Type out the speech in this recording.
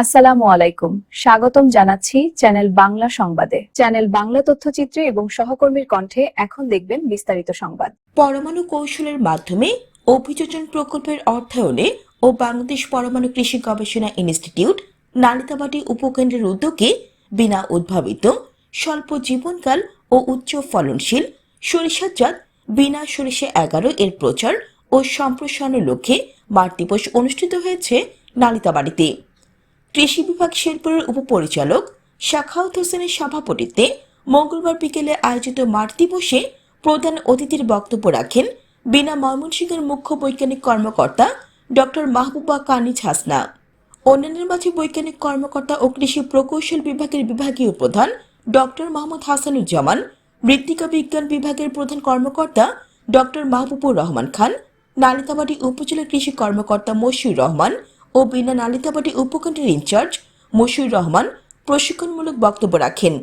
আসসালামু আলাইকুম। স্বাগতম জানাচ্ছি চ্যানেল বাংলা সংবাদে। চ্যানেল বাংলা তথ্যচিত্রে এবং সহকর্মীর কণ্ঠে এখন দেখবেন বিস্তারিত সংবাদ। পরমাণু কৌশলের মাধ্যমে অভিযোজন প্রকল্পের অর্থায়নে ও বাংলাদেশ পরমাণু কৃষি গবেষণা ইনস্টিটিউট নালিতাবাটি উপকেন্দ্রের উদ্যোগে বিনা উদ্ভাবিত, স্বল্প জীবনকাল ও উচ্চ ফলনশীল সরিষাজাত বিনা সরিষা এগারো এর প্রচার ও সম্প্রসারণের লক্ষ্যে মাঠ দিবস অনুষ্ঠিত হয়েছে নালিতাবাড়িতে। কৃষি বিভাগ শেরপুরের উপপরিচালক শাখাউত হোসেনের সভাপতিত্বে মঙ্গলবার বিকেলে আয়োজিত মাঠ দিবসে প্রধান অতিথির বক্তব্য রাখেন বিনা ময়মনসিংহের মুখ্য বৈজ্ঞানিক কর্মকর্তা ডক্টর মাহবুবা কানিজ হাসনা। অন্যান্যের মাঝে বৈজ্ঞানিক কর্মকর্তা ও কৃষি প্রকৌশল বিভাগের বিভাগীয় প্রধান ডক্টর মোহাম্মদ হাসানুজ্জামান, মৃত্তিকা বিজ্ঞান বিভাগের প্রধান কর্মকর্তা ডক্টর মাহবুবুর রহমান খান, নালিতাবাড়ি উপজেলা কৃষি কর্মকর্তা মশিউর রহমান ও বিনা নালিতাবাটি উপকণ্ঠের ইনচার্জ মশিউর রহমান প্রশিক্ষণমূলক বক্তব্য রাখেন।